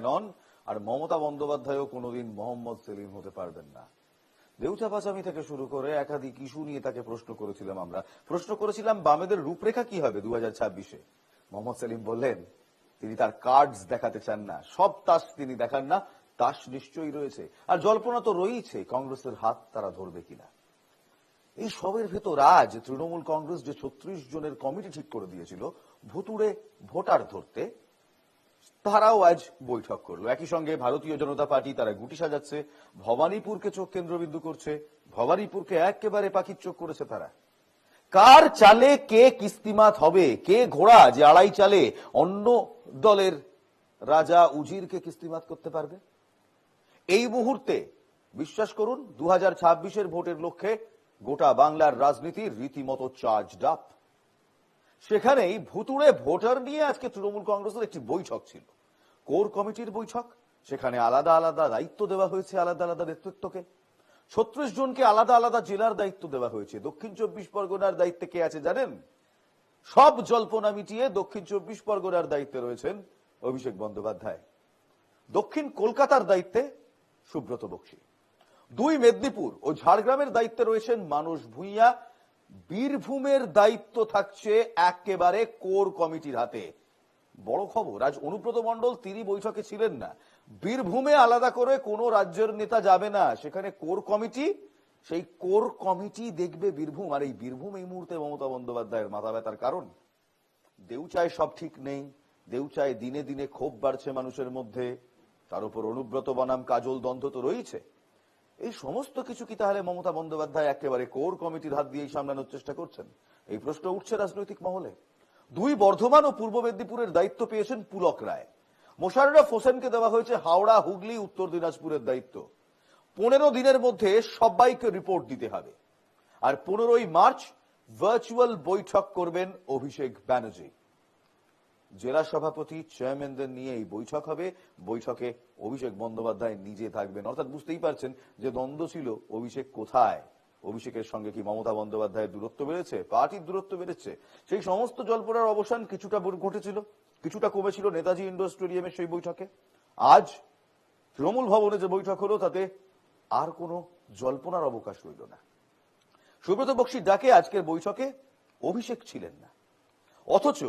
নন, আর মমতা বন্দ্যোপাধ্যায়ও কোনোদিন মোহাম্মদ সেলিম হতে পারবেন না। দেউচা পাচামি থেকে শুরু করে একাধিক ইস্যু নিয়ে তাকে প্রশ্ন করেছিলাম আমরা। প্রশ্ন করেছিলাম, বামেদের রূপরেখা কি হবে দু হাজার ছাব্বিশে? মোহাম্মদ সেলিম বললেন, তিনি তার কার্ডস দেখাতে চান না। সব তাস তিনি দেখান না, তাস নিশ্চয়ই রয়েছে। আর জল্পনা তো রয়েছে কংগ্রেসের হাত তারা ধরবে কিনা। এই সবের ভেতর আজ তৃণমূল কংগ্রেস যে ছত্রিশ জনের কমিটি ঠিক করে দিয়েছিল, ভুতুড়ে ভোটার ধরতে তারাও আজ বৈঠক করল। একই সঙ্গে ভারতীয় জনতা পার্টি তারা গুটি সাজাচ্ছে, ভবানীপুরকে চোখ কেন্দ্রবিন্দু করছে, ভবানীপুরকে একেবারে পাখির চোখ করেছে তারা। কার চালে কে কিস্তিমাত হবে? কে ঘোড়া যে আড়াই চালে অন্য দলের রাজা উজিরকে কিস্তিমাত করতে পারবে? এই মুহূর্তে বিশ্বাস করুন দু হাজার ভোটের লক্ষ্যে গোটা বাংলার রাজনীতি রীতিমতো চার্জ ডাপ সেখানেই ভুতুড়ে ভোটার নিয়ে আজকে তৃণমূল কংগ্রেসের একটি বৈঠক ছিল। কোর কমিটির বৈঠক, সেখানে আলাদা আলাদা দায়িত্ব দেওয়া হয়েছে আলাদা আলাদা নেতৃত্বকে। ছত্রিশ জনকে আলাদা আলাদা জেলার দায়িত্ব দেওয়া হয়েছে। দক্ষিণ চব্বিশ পরগনার দায়িত্বে কে আছে জানেন? সব জল্পনা মিটিয়ে দক্ষিণ চব্বিশ পরগনার দায়িত্বে রয়েছেন অভিষেক বন্দ্যোপাধ্যায়। দক্ষিণ কলকাতার দায়িত্বে সুব্রত বক্সী। দুই মেদিনীপুর ও ঝাড়গ্রামের দায়িত্বে রয়েছেন মানুষ ভূঁইয়া। বীরভূমের দায়িত্ব থাকছে একেবারে কোর কমিটির হাতে। বড় খবর, আজ অনুব্রত মণ্ডল তিনি বৈঠকে ছিলেন না। বীরভূমে আলাদা করে কোন রাজ্যের নেতা যাবে না। সেখানে কোর কমিটি, সেই কোর কমিটি দেখবে বীরভূম। আর এই বীরভূম এই মুহূর্তে মমতা বন্দ্যোপাধ্যায়ের মাথা ব্যথার কারণ? দেউচায় সব ঠিক নেই। দেউচায় দিনে দিনে ক্ষোভ বাড়ছে মানুষের মধ্যে। তার উপর অনুব্রত বনাম, কাজল দ্বন্দ্ব তো রয়েছে। এই সমস্ত কিছু কি তাহলে মমতা বন্দ্যোপাধ্যায় একেবারে কোর কমিটির হাত দিয়েই সামলানোর চেষ্টা করছেন? এই প্রশ্ন উঠছে রাজনৈতিক মহলে। দুই বর্ধমান ও পূর্ব মেদিনীপুরের দায়িত্ব পেয়েছেন পুলক রায়। মোশাররফ হোসেনকে দেওয়া হয়েছে হাওড়া, হুগলি, উত্তর দিনাজপুরের দায়িত্ব। পনেরো দিনের মধ্যে সবাইকে রিপোর্ট দিতে হবে। আর পনেরোই মার্চ ভার্চুয়াল বৈঠক করবেন অভিষেক ব্যানার্জি। জেলা সভাপতি চেয়ারম্যানদের নিয়ে এই বৈঠক হবে। বৈঠকে অভিষেক বন্দ্যোপাধ্যায় নিজে থাকবেন। অর্থাৎ বুঝতেই পারছেন যে দ্বন্দ্ব ছিল অভিষেক কোথায়। অভিষেকের সঙ্গে কি মমতা বন্দ্যোপাধ্যায়ের দূরত্ব বেড়েছে? পার্টির দূরত্ব বেড়েছে? সেই সমস্ত জল্পনার অবসান কিছুটা ঘটেছিল, কিছুটা কমেছিল নেতাজি ইন্ডোর স্টেডিয়ামের সেই বৈঠকে। আজ তৃণমূল ভবনে যে বৈঠক হলো, তাতে আর কোনো জল্পনার অবকাশ রইল না। সুব্রত বক্সির ডাকে আজকের বৈঠকে অভিষেক ছিলেন না, অথচ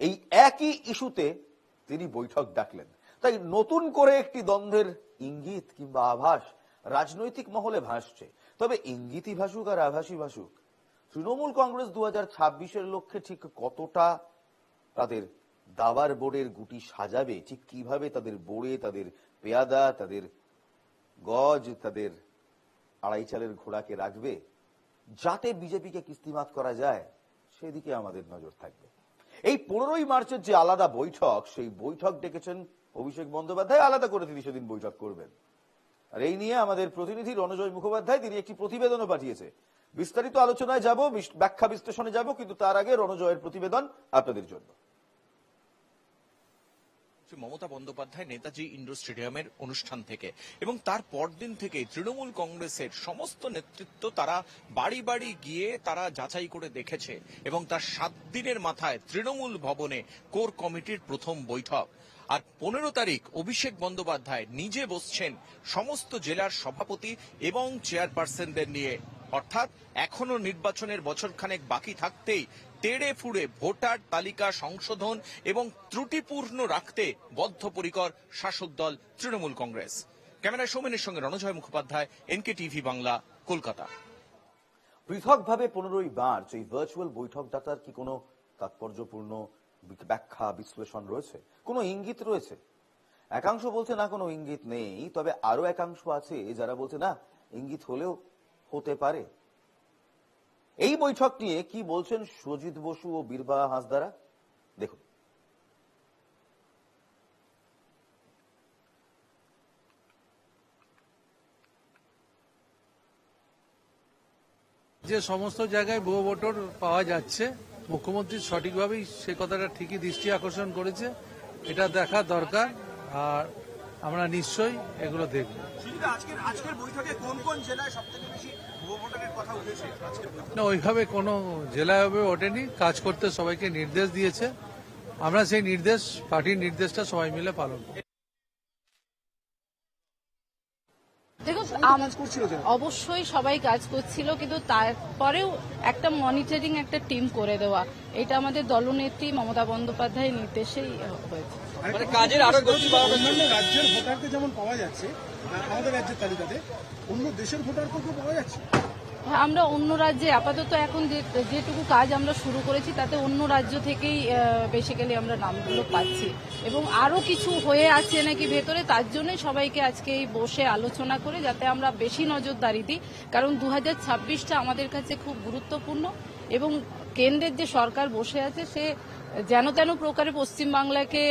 এই একই ইস্যুতে তিনি বৈঠক ডাকলেন। তাই নতুন করে একটি দ্বন্দ্বের ইঙ্গিত কিংবা আভাস রাজনৈতিক মহলে ভাসছে। তবে ইঙ্গিতই ভাসুক আর আভাসই ভাসুক, তৃণমূল কংগ্রেস দু হাজার লক্ষ্যে ঠিক কতটা তাদের দাবার বোর্ডের গুটি সাজাবে, ঠিক কীভাবে তাদের বোর্ডে তাদের পেয়াদা, তাদের গজ, তাদের আড়াই চালের ঘোড়াকে রাখবে, যাতে বিজেপিকে কিস্তিমাত করা যায়, সেদিকে আমাদের নজর থাকবে। এই পনেরোই মার্চের যে আলাদা বৈঠক, সেই বৈঠক ডেকেছেন অভিষেক বন্দ্যোপাধ্যায়, আলাদা করে তিনি সেদিন বৈঠক করবেন। আর এই নিয়ে আমাদের প্রতিনিধি রণজয় মুখোপাধ্যায় তিনি একটি প্রতিবেদনও পাঠিয়েছে। বিস্তারিত আলোচনায় যাব ব্যাখ্যা বিশ্লেষণে যাব, কিন্তু তার আগে রণজয়ের প্রতিবেদন আপনাদের জন্য। মমতা বন্দ্যোপাধ্যায় নেতাজি ইন্ডোর স্টেডিয়ামের অনুষ্ঠান থেকে এবং তার পরদিন থেকে তৃণমূল কংগ্রেসের সমস্ত নেতৃত্ব তারা বাড়ি বাড়ি গিয়ে তারা যাচাই করে দেখেছে এবং তার সাত দিনের মাথায় তৃণমূল ভবনে কোর কমিটির প্রথম বৈঠক। আর পনেরো তারিখ অভিষেক বন্দ্যোপাধ্যায় নিজে বসছেন সমস্ত জেলার সভাপতি এবং চেয়ারপারসনদের নিয়ে। অর্থাৎ এখনও নির্বাচনের বছরখানেক বাকি থাকতেই তেড়ে ফুড়ে ভোটার তালিকা সংশোধন এবং ত্রুটিপূর্ণ রাখতে বদ্ধপরিকর শাসক দল তৃণমূল কংগ্রেস। ক্যামেরায় সৌমেনের সঙ্গে রণজয় মুখোপাধ্যায়, এনকে টিভি বাংলা, কলকাতা। পৃথকভাবে পনেরোই মার্চ এই ভার্চুয়াল বৈঠক ডাকার কি কোনো তাৎপর্যপূর্ণ ব্যাখ্যা, বিশ্লেষণ রয়েছে। কোনো ইঙ্গিত রয়েছে? একাংশ বলছে, না, কোনো ইঙ্গিত নেই। তবে আরও একাংশ আছে যারা বলছে, না, ইঙ্গিত হলেও হতে পারে। এই বৈঠক নিয়ে কি বলছেন সজিত বসু ও বীরবা হাঁসদারা দেখুন যে সমস্ত জায়গায় ভুয়ো ভোটার পাওয়া যাচ্ছে মুখ্যমন্ত্রী সঠিকভাবেই সে কথাটা ঠিকই দৃষ্টি আকর্ষণ করেছে এটা দেখা দরকার আর আমরা নিশ্চয়ই এগুলো দেখব। কোন জেলায়? না ওইভাবে কোনো জেলাভাবে ওঠেনি কাজ করতে সবাইকে নির্দেশ দিয়েছে। আমরা সেই নির্দেশ পার্টির নির্দেশটা সবাই মিলে পালন করব। দেখুন সবাই তো আম- কাজ করছিল তো। অবশ্যই সবাই কাজ করছিল কিন্তু তারপরেও একটা মনিটরিং একটা টিম করে দেওয়া। এটা আমাদের দলনেত্রী মমতা বন্দ্যোপাধ্যায়ের নির্দেশেই হয়েছে। মানে কাজের আরও গতি অন্যান্য রাজ্যের ভোটারকে যেমন পাওয়া যাচ্ছে আমাদের রাজ্যের তালিকাতে অন্য দেশের ভোটারকেও পাওয়া যাচ্ছে? আমরা অন্য রাজ্যে আপাতত এখন যেটুকু কাজ আমরা শুরু করেছি, তাতে অন্য রাজ্য থেকেই বেসিক্যালি আমরা নামগুলো পাচ্ছি। এবং আরও কিছু হয়ে আছে নাকি ভেতরে, তার জন্যই সবাইকে আজকে এই বসে আলোচনা করে যাতে আমরা বেশি নজরদারি দিই। কারণ দু হাজার আমাদের কাছে খুব গুরুত্বপূর্ণ এবং কেন্দ্রের যে সরকার বসে আছে, সে যেন তেন প্রকারে পশ্চিমবাংলাকে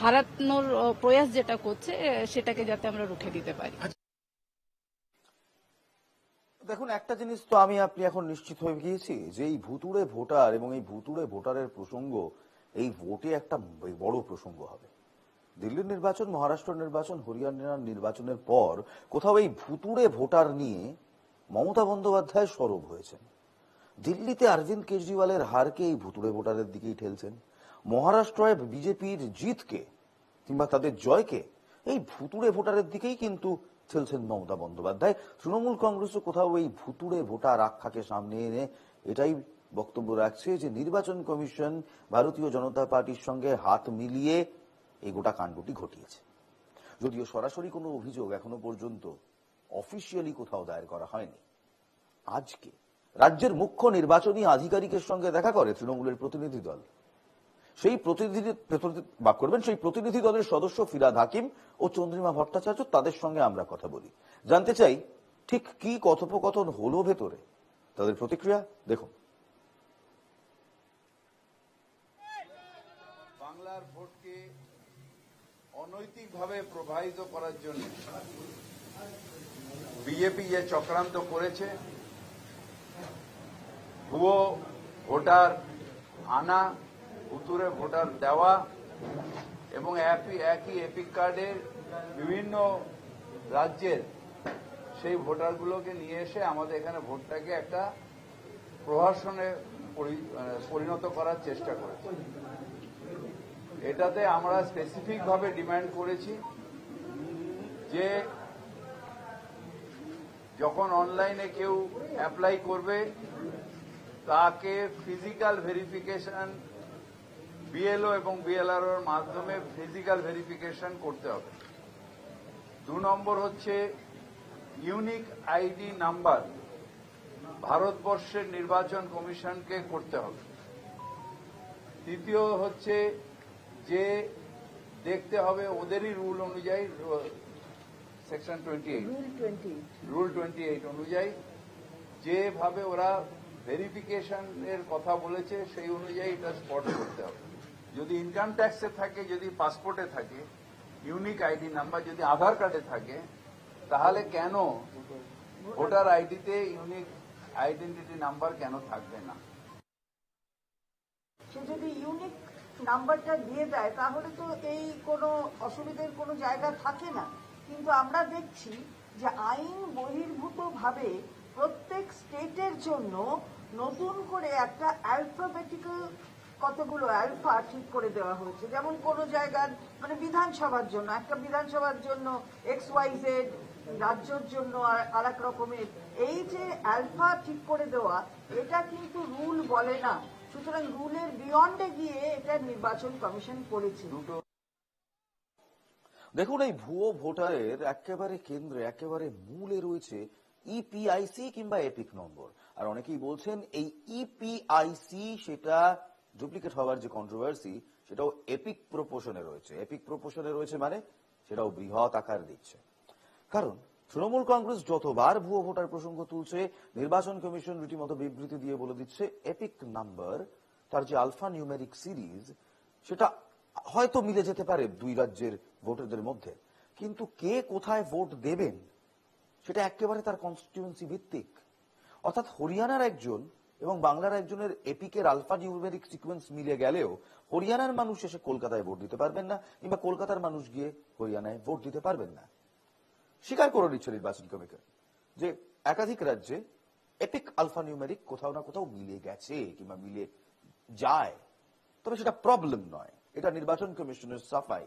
হারানোর প্রয়াস যেটা করছে, সেটাকে যাতে আমরা রুখে দিতে পারি। দেখুন, একটা জিনিস তো আমি, আপনি এখন নিশ্চিত হয়ে গিয়েছি যে এই ভুতুড়ে ভোটার এবং এই ভুতুড়ে ভোটারের প্রসঙ্গ, এই ভোটে একটা বড় প্রসঙ্গ হবে। দিল্লির নির্বাচন, মহারাষ্ট্র নির্বাচন হরিয়ানার নির্বাচনের পর কোথাও এই ভুতুড়ে ভোটার নিয়ে মমতা বন্দ্যোপাধ্যায় সরব হয়েছেন। দিল্লিতে অরবিন্দ কেজরিওয়ালের হারকে এই ভুতুড়ে ভোটারের দিকেই ঠেলছেন। মহারাষ্ট্রায় বিজেপির জিতকে কিংবা তাদের জয়কে এই ভুতুড়ে ভোটারের দিকেই কিন্তু ঠেলছেন মমতা বন্দ্যোপাধ্যায়। তৃণমূল কংগ্রেসও কোথাও এই ভুতুড়ে ভোটার আখ্যাকে সামনে এনে এটাই বক্তব্য রাখছে যে নির্বাচন কমিশন ভারতীয় জনতা পার্টির সঙ্গে হাত মিলিয়ে এই গোটা কাণ্ডটি ঘটিয়েছে। যদিও সরাসরি কোনো অভিযোগ এখনও পর্যন্ত অফিসিয়ালি কোথাও দায়ের করা হয়নি। আজকে রাজ্যের মুখ্য নির্বাচনী আধিকারিকের সঙ্গে দেখা করে তৃণমূলের প্রতিনিধি দল। সেই প্রতিনিধি বাক করবেন, সেই প্রতিনিধি দলের সদস্য ফিরাদ হাকিম ও চন্দ্রিমা ভট্টাচার্য, তাদের সঙ্গে আমরা কথা বলি। জানতে চাই, ঠিক কি কথোপকথন হলো ভেতরে? তাদের প্রতিক্রিয়া দেখুন। বাংলার ভোটকে অনৈতিকভাবে প্রবাহিত করার জন্য বিজেপি যে চক্রান্ত করেছে, ভুয়ো ভোটার আনা উতুরে ভোটার দেওয়া এবং একই এপিক কার্ডের বিভিন্ন রাজ্যের সেই ভোটারগুলোকে নিয়ে এসে আমাদের এখানে ভোটটাকে একটা প্রহসনে পরি- পরিণত করার চেষ্টা করেছে। এটাতে আমরা স্পেসিফিক ভাবে ডিমান্ড করেছি যে যখন অনলাইনে কেউ অ্যাপ্লাই করবে, তাকে ফিজিক্যাল ভেরিফিকেশন বিএলও এবং বিএলআরওর মাধ্যমে ফিজিক্যাল ভেরিফিকেশন করতে হবে। দু নম্বর হচ্ছে ইউনিক আইডি নাম্বার ভারতবর্ষের নির্বাচন কমিশনকে করতে হবে। তৃতীয় হচ্ছে যে দেখতে হবে ওদেরই রুল অনুযায়ী section twenty eight rule twenty eight অনুযায়ী যেভাবে ওরা ভেরিফিকেশন এর কথা বলেছে সেই অনুযায়ী এটা স্পট করতে হবে। যদি ইনকাম ট্যাক্সে থাকে, যদি পাসপোর্টে থাকে ইউনিক আইডি নাম্বার যদি আধার কার্ডে থাকে, তাহলে কেন ভোটার আইডিতে ইউনিক আইডেন্টিটি নাম্বার কেন থাকবে না? যদি ইউনিক নাম্বারটা দিয়ে দেয়, তাহলে তো এই কোনো অসুবিধের কোনো জায়গা থাকে না। কিন্তু আমরা দেখছি যে আইন বহির্ভূতভাবে প্রত্যেক স্টেটের জন্য নতুন করে একটা অ্যালফাবেটিক্যাল কতগুলো অ্যালফা ঠিক করে দেওয়া হয়েছে? যেমন কোনো জায়গার মানে বিধানসভার জন্য, একটা বিধানসভার জন্য এক্স ওয়াই জেড রাজ্যের জন্য আর- এক রকমের। এই যে অ্যালফা ঠিক করে দেওয়া, এটা কিন্তু রুল বলে না। সুতরাং রুলের বিয়ন্ডে গিয়ে এটা নির্বাচন কমিশন করেছে। দেখুন, এই ভুয়ো ভোটারের একেবারে কেন্দ্রে, একেবারে মূলে রয়েছে ইপিআইসি কিংবা এপিক নম্বর। আর অনেকেই বলছেন এই ইপিআইসি সেটা ডুপ্লিকেট হওয়ার যে কন্ট্রোভার্সি সেটাও এপিক প্রপোশনে রয়েছে। এপিক প্রপোশনে রয়েছে মানে সেটাও বৃহৎ আকার দিচ্ছে। কারণ তৃণমূল কংগ্রেস যতবার ভুয়ো ভোটার প্রসঙ্গ তুলছে, নির্বাচন কমিশন রীতিমতো বিবৃতি দিয়ে বলে দিচ্ছে এপিক নাম্বার তার যে আলফা নিউমেরিক সিরিজ সেটা হয়তো মিলে যেতে পারে দুই রাজ্যের ভোটারদের মধ্যে। কিন্তু কে কোথায় ভোট দেবেন, সেটা একেবারে তার কনস্টিটিউয়েন্সি ভিত্তিক। অর্থাৎ হরিয়ানার একজন এবং বাংলার একজনের এপিকের আলফা নিউমেরিক সিকোয়েন্স মিলে গেলেও হরিয়ানার মানুষ এসে কলকাতায় ভোট দিতে পারবেন না, কিংবা কলকাতার মানুষ গিয়ে হরিয়ানায় ভোট দিতে পারবেন না। স্বীকার করে নিচ্ছে নির্বাচন কমিশন যে একাধিক রাজ্যে এপিক আলফা নিউমেরিক কোথাও না কোথাও মিলে গেছে কিংবা মিলে যায়। তবে সেটা প্রবলেম নয়, এটা নির্বাচন কমিশনের সাফাই।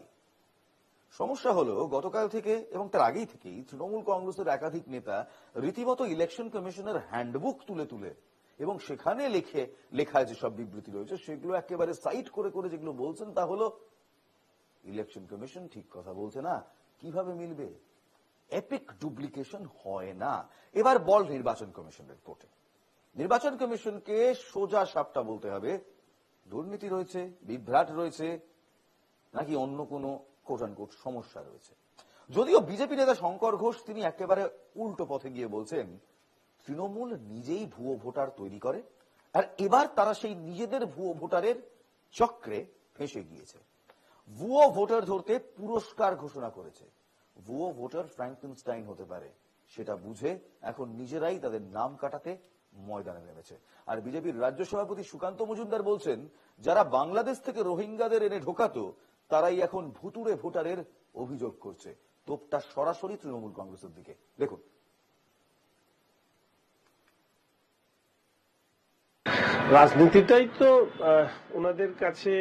সমস্যা হলো, গতকাল থেকে এবং তার আগেই থেকেই তৃণমূল কংগ্রেসের একাধিক নেতা রীতিমতো ইলেকশন কমিশনের হ্যান্ডবুক তুলে তুলে এবং সেখানে লেখে, লেখায় যেসব বিবৃতি রয়েছে, সেগুলো একেবারে সাইট করে করে যেগুলো বলছেন, তা হলো ইলেকশন কমিশন ঠিক কথা বলছে না। কীভাবে মিলবে? এপিক ডুপ্লিকেশন হয় না। এবার বল নির্বাচন কমিশনের কোর্টে নির্বাচন কমিশনকে সোজা সাপটা বলতে হবে। দুর্নীতি রয়েছে, বিভ্রাট রয়েছে, নাকি অন্য কোনো কোট কোট সমস্যা রয়েছে? যদিও বিজেপি নেতা শঙ্কর ঘোষ, তিনি একেবারে উল্টো পথে গিয়ে বলছেন তৃণমূল নিজেই ভুয়ো ভোটার তৈরি করে, আর এবার তারা সেই নিজেদের ভুয়ো ভোটারের চক্রে ফেঁসে গিয়েছে। ভুয়ো ভোটার ধরতে পুরস্কার ঘোষণা করেছে। ভুয়ো ভোটার ফ্র্যাঙ্কিনস্টাইন হতে পারে, সেটা বুঝে এখন নিজেরাই তাদের নাম কাটাতে ময়দানে নেমেছে। আর বিজেপির রাজ্য সভাপতি সুকান্ত মজুমদার বলছেন, যারা বাংলাদেশ থেকে রোহিঙ্গাদের এনে ঢোকাতো, তারাই এখন ভুতুড়ে ভোটারের অভিযোগ করছে। তোপটা সরাসরি তৃণমূল কংগ্রেসের দিকে। দেখুন। রাজনীতিটাই তো ওনাদের কাছে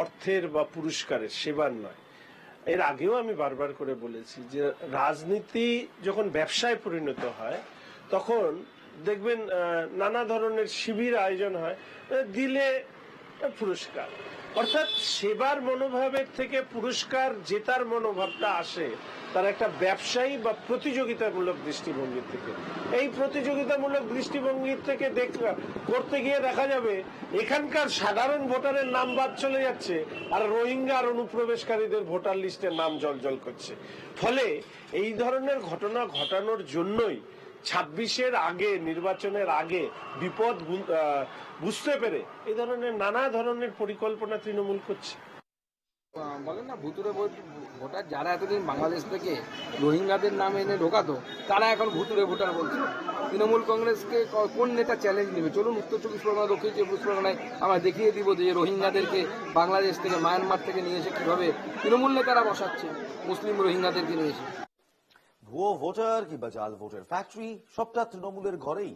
অর্থের বা পুরস্কারের সেবার নয়। এর আগেও আমি বারবার করে বলেছি যে, রাজনীতি যখন ব্যবসায় পরিণত হয়, তখন দেখবেন নানা ধরনের শিবির আয়োজন হয়, দিলে পুরস্কার। অর্থাৎ সেবার মনোভাবের থেকে পুরস্কার জেতার মনোভাবটা আসে তার একটা ব্যবসায়ী বা প্রতিযোগিতামূলক দৃষ্টিভঙ্গির থেকে। এই প্রতিযোগিতামূলক দৃষ্টিভঙ্গির থেকে দেখ, করতে গিয়ে দেখা যাবে এখানকার সাধারণ ভোটারের নাম বাদ চলে যাচ্ছে আর রোহিঙ্গা আর অনুপ্রবেশকারীদের ভোটার লিস্টের নাম জলজল করছে। ফলে এই ধরনের ঘটনা ঘটানোর জন্যই ছাব্বিশের আগে, নির্বাচনের আগে বিপদ বুঝতে পেরে এই ধরনের নানা ধরনের পরিকল্পনা তৃণমূল করছে। বলেন না ভুতুরে ভোটার যারা এতদিন বাংলাদেশ থেকে রোহিঙ্গাদের নামে এনে ঢোকাতো, তারা এখন ভুতুরে ভোটার বলছে। তৃণমূল কংগ্রেসকে কোন নেতা চ্যালেঞ্জ নেবে? চলুন উত্তর চব্বিশ পরগনা, দক্ষিণ চব্বিশ পরগনায় আমরা দেখিয়ে দিব যে রোহিঙ্গাদেরকে বাংলাদেশ থেকে, মায়ানমার থেকে নিয়ে এসে কীভাবে তৃণমূল নেতারা বসাচ্ছে, মুসলিম রোহিঙ্গাদেরকে নিয়ে এসে। ভুয়ো ভোটার কিংবা জাল ভোটের ফ্যাক্টরি সবটা তৃণমূলের ঘরেই।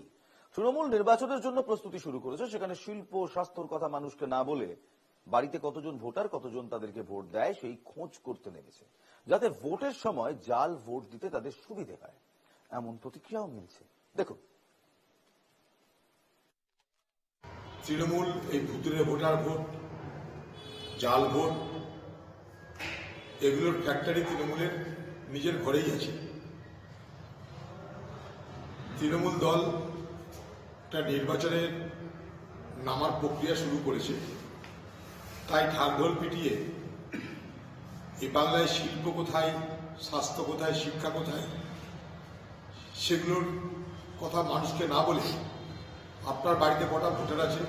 তৃণমূল নির্বাচনের জন্য প্রস্তুতি শুরু করেছে, সেখানে শিল্প, স্বাস্থ্যর কথা মানুষকে না বলে বাড়িতে কতজন ভোটার, কতজন তাদেরকে ভোট দেয়, সেই খোঁজ করতে নেমেছে যাতে ভোটের সময় জাল ভোট দিতে তাদের সুবিধে হয়। এমন প্রতিক্রিয়াও মিলছে। দেখুন। তৃণমূল এই ভুতুরে ভোটার ভোট, জাল ভোট, এগুলোর ফ্যাক্টরি তৃণমূলের নিজের ঘরেই আছে। তৃণমূল দল একটা নির্বাচনের নামার প্রক্রিয়া শুরু করেছে। তাই ঢাকঢোল পিটিয়ে এই বাংলায় শিল্প কোথায়, স্বাস্থ্য কোথায়, শিক্ষা কোথায়, সেগুলোর কথা মানুষকে না বলে আপনার বাড়িতে কটা ভোটার আছে?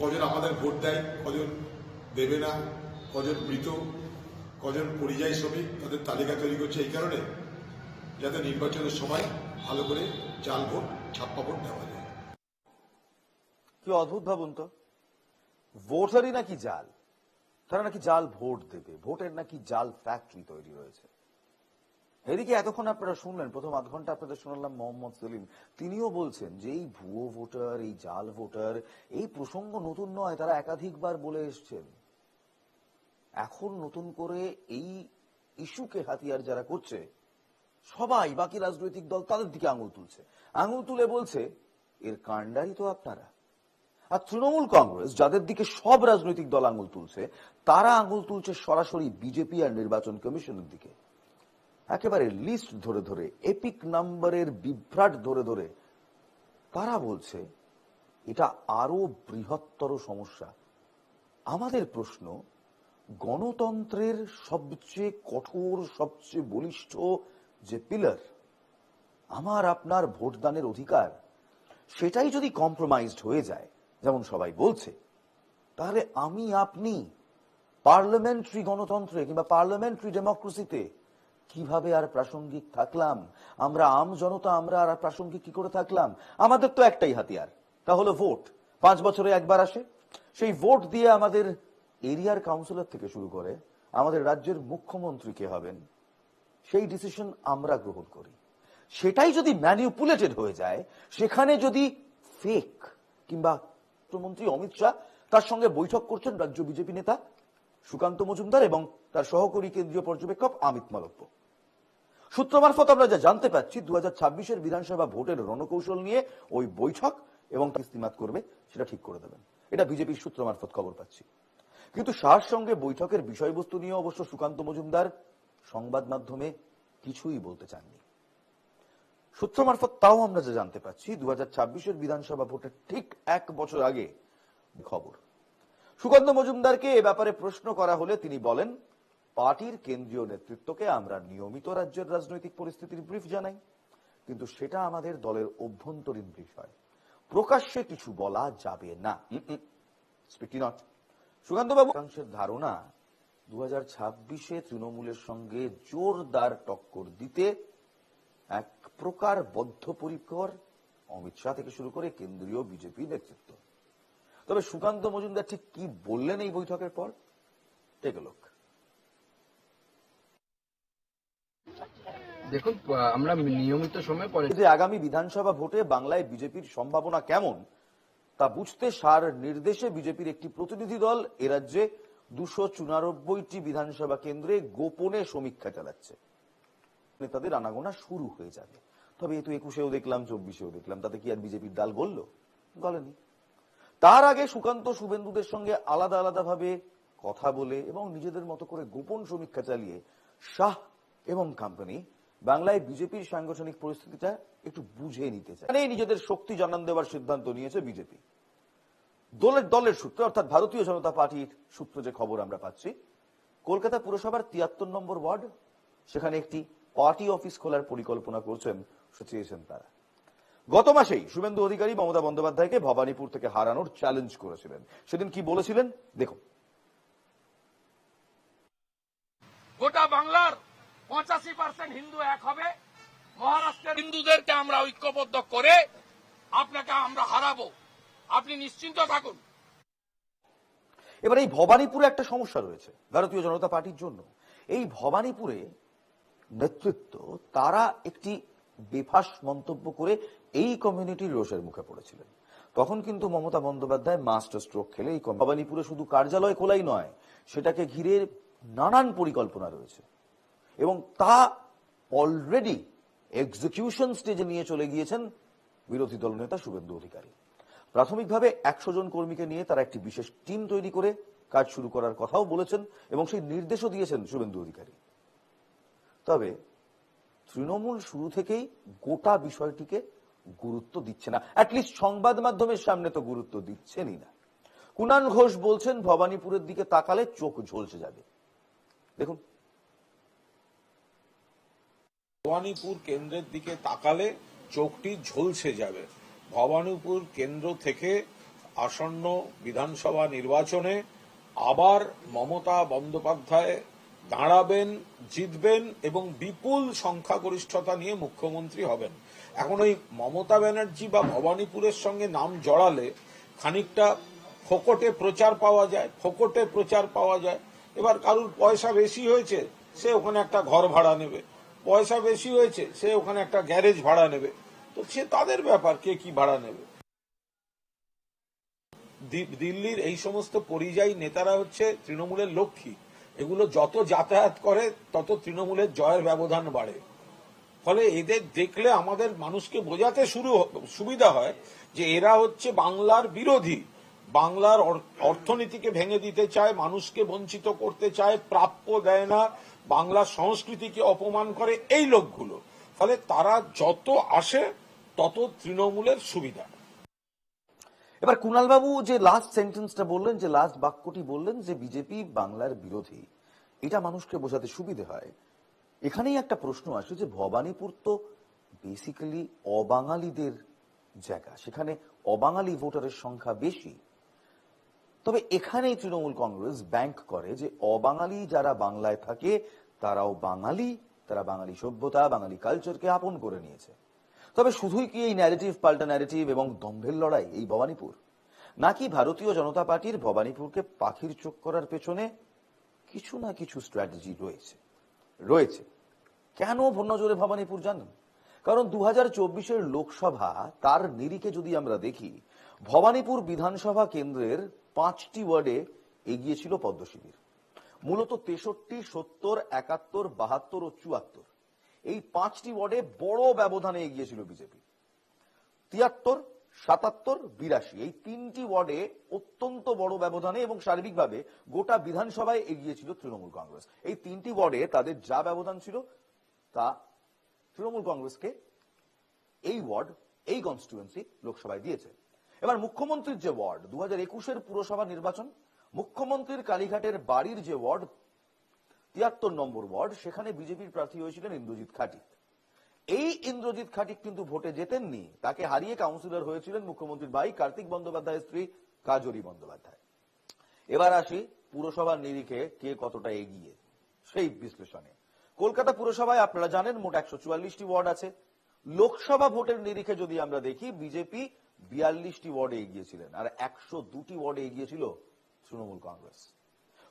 কজন আমাদের ভোট দেয়, কজন দেবে না, কজন মৃত, কজন পরিযায়ী শ্রমিক তাদের তালিকা তৈরি করছে। এই কারণে যাতে নির্বাচনের সময় ভালো করে জাল ভোট, ছাপ্পা ভোট দেওয়া যায়। কি অদ্ভুত ভাবুন তো। ভোটারই নাকি জাল? তারা নাকি জাল ভোট দেবে। ভোটের নাকি জাল ফ্যাক্টরি তৈরি রয়েছে এদিকে এতক্ষণ আপনারা শুনলেন? প্রথম আধ ঘণ্টা আপনাদের শোনালাম মোহাম্মদ সেলিম। তিনিও বলছেন যে এই ভুয়ো ভোটার, এই জাল ভোটার, এই প্রসঙ্গ নতুন নয়, তারা একাধিকবার বলে এসছেন। এখন নতুন করে এই ইস্যুকে হাতিয়ার যারা করছে সবাই বাকি রাজনৈতিক দল তাদের দিকে আঙুল তুলছে। আঙুল তুলে বলছে, এর কাণ্ডারি তো আপনারা। আর তৃণমূল কংগ্রেস, যাদের দিকে সব রাজনৈতিক দল আঙুল তুলছে, তারা আঙুল তুলছে সরাসরি বিজেপি আর নির্বাচন কমিশনের দিকে। একেবারে লিস্ট ধরে ধরে, এপিক নাম্বারের বিভ্রাট ধরে ধরে, তারা বলছে, এটা আরও বৃহত্তর সমস্যা। আমাদের প্রশ্ন, গণতন্ত্রের সবচেয়ে কঠোর, সবচেয়ে বলিষ্ঠ যে পিলার, আমার আপনার ভোটদানের অধিকার, সেটাই যদি কম্প্রোমাইজড হয়ে যায়, যেমন সবাই বলছে, তাহলে আমি, আপনি পার্লামেন্টারি গণতন্ত্রে কিংবা পার্লামেন্টারি ডেমোক্রেসিতে কীভাবে আর প্রাসঙ্গিক থাকলাম? আমরা আম জনতা, আমরা আর প্রাসঙ্গিক কি করে থাকলাম? আমাদের তো একটাই হাতিয়ার, তা হলো ভোট পাঁচ বছরে একবার আসে, সেই ভোট দিয়ে আমাদের এরিয়ার কাউন্সিলর থেকে শুরু করে আমাদের রাজ্যের মুখ্যমন্ত্রী কে হবেন? সেই ডিসিশন আমরা গ্রহণ করি। সেটাই যদি ম্যানিপুলেটেড হয়ে যায়, সেখানে যদি ফেক কিংবা মুখ্যমন্ত্রী অমিত শাহ তার সঙ্গে বৈঠক করছেন রাজ্য বিজেপি নেতা সুকান্ত মজুমদার এবং তার সহকর্মী কেন্দ্রীয় পর্যবেক্ষক অমিত মালব্য। সূত্র মারফত আমরা যা জানতে পাচ্ছি দু হাজার বিধানসভা ভোটের রণকৌশল নিয়ে ওই বৈঠক এবং কিস্তিমাত করবে সেটা ঠিক করে দেবেন। এটা বিজেপির সূত্র মারফত খবর পাচ্ছি। কিন্তু শাহর সঙ্গে বৈঠকের বিষয়বস্তু নিয়ে অবশ্য সুকান্ত মজুমদার সংবাদ মাধ্যমে কিছুই বলতে চাননি। সূত্র মারফত তাও আমরা যা জানতে পাচ্ছি দু হাজার বিধানসভা ভোটের ঠিক এক বছর আগে খবর। সুকান্ত মজুমদারকে এ ব্যাপারে প্রশ্ন করা হলে তিনি বলেন, পার্টির কেন্দ্রীয় নেতৃত্বকে আমরা নিয়মিত রাজ্যের রাজনৈতিক পরিস্থিতির ব্রিফ জানাই, কিন্তু সেটা আমাদের দলের অভ্যন্তরীণ বিষয় প্রকাশ্যে কিছু বলা যাবে না। স্পিকি ধারণা দু হাজার ছাব্বিশে তৃণমূলের সঙ্গে জোরদার টক্কর দিতে এক প্রকার বদ্ধপরিকর অমিত শাহ থেকে শুরু করে কেন্দ্রীয় বিজেপি নেতৃত্ব। তবে সুকান্ত মজুমদার ঠিক কি বললেন এই বৈঠকের পর? টেক লোক দেখুন আমরা নিয়মিত সময় পরে যে আগামী বিধানসভা ভোটে বাংলায় বিজেপির সম্ভাবনা কেমন তা বুঝতে সার নির্দেশে বিজেপির একটি প্রতিনিধি দল এ রাজ্যে দুশো চুরানব্বইটি বিধানসভা কেন্দ্রে গোপনে সমীক্ষা চালাচ্ছে। নেতাদের আনাগোনা শুরু হয়ে যাবে। তবে এ তো একুশেও দেখলাম, চব্বিশেও দেখলাম। তাতে কি আর বিজেপির ডাল গলল? গলেনি। তার আগে সুকান্ত শুভেন্দুদের সঙ্গে আলাদা আলাদা ভাবে কথা বলে এবং নিজেদের মতো করে গোপন সমীক্ষা চালিয়ে শাহ এবং কোম্পানি বাংলায় বিজেপির সাংগঠনিক পরিস্থিতিটা একটু বুঝে নিতে চায়। নিজেদের শক্তি জানান দেওয়ার সিদ্ধান্ত নিয়েছে বিজেপি। দলের দলের সূত্রে, অর্থাৎ ভারতীয় জনতা পার্টির সূত্র যে খবর আমরা পাচ্ছি, কলকাতা পুরসভার তিয়াত্তর নম্বর ওয়ার্ড, সেখানে একটি পার্টি অফিস খোলার পরিকল্পনা করছেন চেয়েছেন তারা। গত মাসেই শুভেন্দু অধিকারী মমতা বন্দ্যোপাধ্যায়কে ভবানীপুর থেকে হারানোর চ্যালেঞ্জ করেছিলেন। সেদিন কি বলেছিলেন? দেখুন। গোটা বাংলার পঁচাশি পার্সেন্ট হিন্দু এক হবে। মহারাষ্ট্রের হিন্দুদেরকে আমরা ঐক্যবদ্ধ করে আপনাকে আমরা হারাবো। আপনি নিশ্চিন্ত থাকুন। এবার এই ভবানীপুরে একটা সমস্যা রয়েছে, ভারতীয় জনতা পার্টির জন্য। এই ভবানীপুরে নেতৃত্ব, তারা একটি বেফাস মন্তব্য করে এই কমিউনিটির রোষের মুখে পড়েছিলেন। তখন কিন্তু মমতা বন্দ্যোপাধ্যায় মাস্টার স্ট্রোক খেলে এই ভবানীপুরে শুধু কার্যালয় খোলাই নয়, সেটাকে ঘিরে নানান পরিকল্পনা রয়েছে। এবং তা অলরেডি এক্সিকিউশন স্টেজে নিয়ে চলে গিয়েছেন বিরোধী দল নেতা শুভেন্দু অধিকারী। প্রাথমিকভাবে একশো জন কর্মীকে নিয়ে তারা একটি বিশেষ টিম তৈরি করে কাজ শুরু করার কথাও বলেছেন এবং সেই নির্দেশও দিয়েছেন শুভেন্দু অধিকারী। তবে তৃণমূল শুরু থেকেই গোটা বিষয়টিকে গুরুত্ব দিচ্ছে না। অ্যাটলিস্ট সংবাদ মাধ্যমের সামনে তো গুরুত্ব দিচ্ছেনই না। কুনান ঘোষ বলছেন, ভবানীপুরের দিকে তাকালে চোখ ঝলসে যাবে। দেখুন। ভবানীপুর কেন্দ্রের দিকে তাকালে চোখটি ঝলসে যাবে। ভবানীপুর কেন্দ্র থেকে আসন্ন বিধানসভা নির্বাচনে আবার মমতা বন্দ্যোপাধ্যায় দাঁড়াবেন, জিতবেন এবং বিপুল সংখ্যাগরিষ্ঠতা নিয়ে মুখ্যমন্ত্রী হবেন। এখন ওই মমতা ব্যানার্জি বা ভবানীপুরের সঙ্গে নাম জড়ালে খানিকটা ফোকটে প্রচার পাওয়া যায়, ফোকটে প্রচার পাওয়া যায়। এবার কারুর পয়সা বেশি হয়েছে, সে ওখানে একটা ঘর ভাড়া নেবে। পয়সা বেশি হয়েছে, সে ওখানে একটা গ্যারেজ ভাড়া নেবে। তো সে তাদের ব্যাপার, কে কি ভাড়া নেবে? দিল্লির এই সমস্ত পরিযায়ী নেতারা হচ্ছে তৃণমূলের লক্ষ্মী। এগুলো যত যাতায়াত করে, তত তৃণমূলের জয়ের ব্যবধান বাড়ে। ফলে এদের দেখলে আমাদের মানুষকে বোঝাতে শুরু সুবিধা হয় যে এরা হচ্ছে বাংলার বিরোধী। বাংলার অর্থনীতিকে ভেঙে দিতে চায়, মানুষকে বঞ্চিত করতে চায়, প্রাপ্য দেয় না, বাংলার সংস্কৃতিকে অপমান করে এই লোকগুলো। ফলে তারা যত আসে তত তৃণমূলের সুবিধা। এবার কুণাল বাবু যে লাস্ট সেন্টেন্সটা বললেন, যে লাস্ট বাক্যটি বললেন যে বিজেপি বাংলার বিরোধী, এটা মানুষকে বোঝাতে সুবিধে হয়। এখানেই একটা প্রশ্ন আসে যে ভবানীপুর তো বেসিক্যালি অবাঙালিদের জায়গা। সেখানে অবাঙালি ভোটারের সংখ্যা বেশি। তবে এখানেই তৃণমূল কংগ্রেস ব্যাংক করে যে অবাঙালি যারা বাংলায় থাকে, তারাও বাঙালি, তারা বাঙালি সভ্যতা, বাঙালি কালচারকে আপন করে নিয়েছে। তবে শুধুই কি এই ন্যারেটিভ পাল্টা ন্যারেটিভ এবং দম্ভের লড়াই এই ভবানীপুর? নাকি ভারতীয় জনতা পার্টির ভবানীপুরকে পাখির চোখ করার পেছনে কিছু না কিছু স্ট্র্যাটেজি রয়েছে? রয়েছে। কেন নজরে ভবানীপুর জানেন? কারণ দু হাজার লোকসভা, তার নিরিখে যদি আমরা দেখি, ভবানীপুর বিধানসভা কেন্দ্রের পাঁচটি ওয়ার্ডে এগিয়ে ছিল পদ্ম শিবির মূলত তেষট্টি, সত্তর, একাত্তর, বাহাত্তর ও চুয়াত্তর। এই পাঁচটি ওয়ার্ডে বড় ব্যবধানে এগিয়েছিল বিজেপি। তিয়াত্তর, সাতাত্তর, বিরাশি, এই তিনটি ওয়ার্ডে অত্যন্ত বড় ব্যবধানে এবং সার্বিকভাবে গোটা বিধানসভায় এগিয়েছিল তৃণমূল কংগ্রেস। এই তিনটি ওয়ার্ডে তাদের যা ব্যবধান ছিল তা তৃণমূল কংগ্রেসকে এই ওয়ার্ড, এই কনস্টিটুয়েন্সি লোকসভায় দিয়েছে। এবার মুখ্যমন্ত্রীর যে ওয়ার্ড দু হাজার একুশের পুরসভা নির্বাচন, মুখ্যমন্ত্রীর কালীঘাটের বাড়ির যে ওয়ার্ড তিয়াত্তর নম্বর ওয়ার্ড, সেখানে বিজেপির প্রার্থী হয়েছিলেন ইন্দ্রজিৎ খাটিক। এই ইন্দ্রজিৎ খাটিক কিন্তু ভোটে জেতেননি, তাকে হারিয়ে কাউন্সিলর হয়েছিলেন মুখ্যমন্ত্রীর ভাই কার্তিক বন্দ্যোপাধ্যায়ের স্ত্রী কাজরি বন্দ্যোপাধ্যায়। এবার আসি পুরসভার নিরিখে কে কতটা এগিয়ে, সেই বিশ্লেষণে। কলকাতা পুরসভায় আপনারা জানেন মোট একশো চুয়াল্লিশটি ওয়ার্ড আছে। লোকসভা ভোটের নিরিখে যদি আমরা দেখি, বিজেপি বিয়াল্লিশটি ওয়ার্ডে এগিয়েছিলেন, আর একশো দুটি ওয়ার্ডে এগিয়েছিল তৃণমূল কংগ্রেস।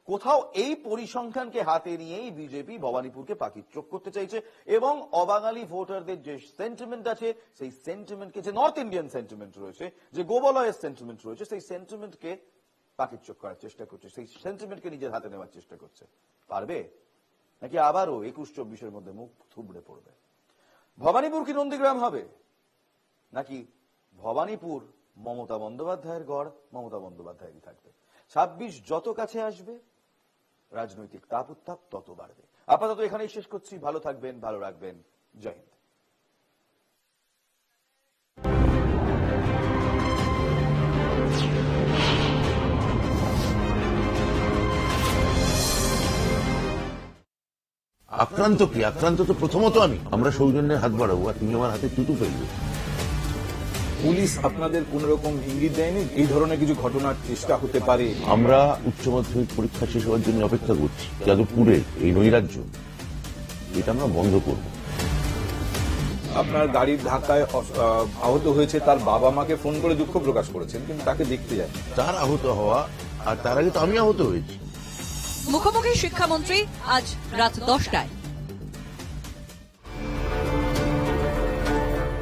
কোথাও এই পরিসংখ্যানকে হাতে নিয়েই বিজেপি ভবানীপুরকে পাখির চোখ করতে চাইছে এবং অবাঙালি ভোটারদের যে সেন্টিমেন্ট আছে, সেই সেন্টিমেন্টকে যে নর্থ ইন্ডিয়ান সেন্টিমেন্ট রয়েছে, যে গোবলয়ের সেন্টিমেন্ট রয়েছে, সেই সেন্টিমেন্টকে পাখির চোখ করার চেষ্টা করছে, সেই সেন্টিমেন্টকে নিজের হাতে নেওয়ার চেষ্টা করছে। পারবে? নাকি আবারও একুশ চব্বিশের মধ্যে মুখ থুবড়ে পড়বে? ভবানীপুর কি নন্দীগ্রাম হবে? নাকি ভবানীপুর মমতা বন্দ্যোপাধ্যায়ের গড়, মমতা বন্দ্যোপাধ্যায়েরই থাকবে? ছাব্বিশ যত কাছে আসবে রাজনৈতিক তাপ উত্তাপ তত বাড়বে। আপাতত এখানেই শেষ করছি। ভালো থাকবেন, ভালো রাখবেন। জয় হিন্দ। আক্রান্ত কি? আক্রান্ত তো প্রথমত আমি। আমরা সৌজন্যের হাত বাড়াবো, আর তুমি আমার হাতে তুতু ফেলবে। পুলিশ আপনাদের কোন রকম ইঙ্গিত দেয়নি? এই ধরনের কিছু ঘটনার চেষ্টা হতে পারে। আমরা উচ্চ মাধ্যমিক পরীক্ষা শেষ হওয়ার জন্য অপেক্ষা করছি। যাদবপুরে এই নৈরাজ্য এটা আমরা বন্ধ করব। আপনার গাড়ির ধাক্কায় আহ, আহত হয়েছে তার বাবা মাকে ফোন করে দুঃখ প্রকাশ করেছেন কিন্তু তাকে দেখতে যায় তার আহত হওয়া আর তার আগে তো আমি আহত হয়েছি। মুখোমুখি শিক্ষামন্ত্রী আজ রাত দশটায়।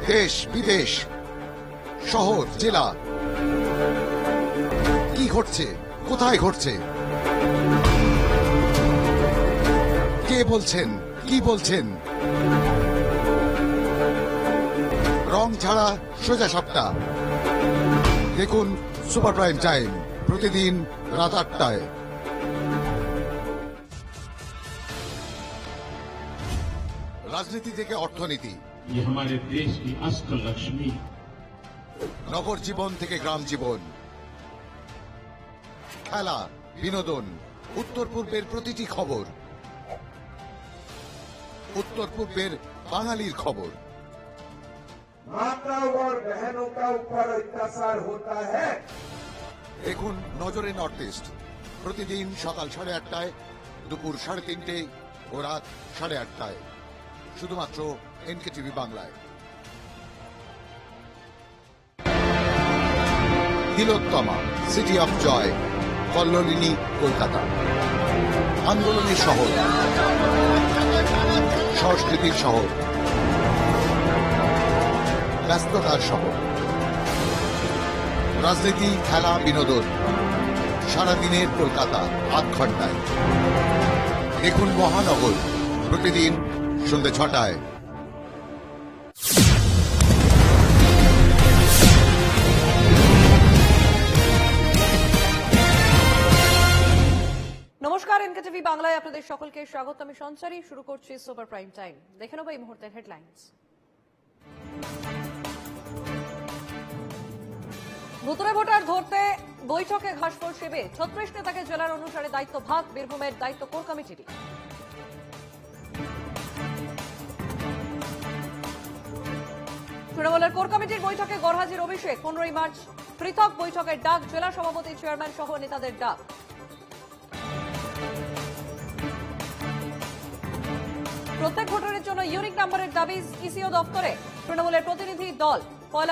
দেশ বিদেশ শহর জেলা কি ঘটছে কোথায় ঘটছে কে বলছেন কি বলছেন রং ছাড়া সোজা সাপটা দেখুন সুপার প্রাইম টাইম প্রতিদিন রাত আটটায় রাজনীতি থেকে অর্থনীতি ये हमारे देश की अष्ट लक्ष्मी নগর জীবন থেকে গ্রাম জীবন খেলা বিনোদন উত্তর পূর্বের প্রতিটি খবর উত্তর পূর্বের বাঙালির খবর माताओं और बहनों का ऊपर अत्याचार होता है দেখুন নজরে নর্থ ইস্ট প্রতিদিন সকাল সাড়ে আটটায় দুপুর সাড়ে তিনটে ও রাত সাড়ে আটটায় শুধুমাত্র এনকে টিভি বাংলায় Tilottama city of joy Kallolini, Kolkata. আন্দোলনের শহর। সংস্কৃতির শহর। ব্যস্ততার শহর। রাজনীতি, খেলা, বিনোদন। সারাদিনের কলকাতা আধ ঘন্টায়। দেখুন মহানগর। প্রতিদিন সন্ধ্যে ছটায়। বাংলায় আপনাদের সকলকে স্বাগত। আমি সঞ্চারী, শুরু করছি সুপার প্রাইম টাইম। দেখে নেব এই মুহূর্তের হেডলাইন্স। ভুতুরে ভোটার ধরতে বৈঠকে ঘাসফুল শিবে ছত্রিশ নেতাকে জেলার অনুসারে দায়িত্ব ভাগ, বীরভূমের দায়িত্ব কোর কমিটিরই। তৃণমূলের কোর কমিটির বৈঠকে গড়হাজির অভিষেক। পনেরোই মার্চ পৃথক বৈঠকের ডাক, জেলা সভাপতি, চেয়ারম্যান সহ নেতাদের ডাক। প্রত্যেক ভোটারের জন্য ইউনিক নাম্বারের দাবি ইসিও দফতরে। তৃণমূলের প্রতিনিধি দল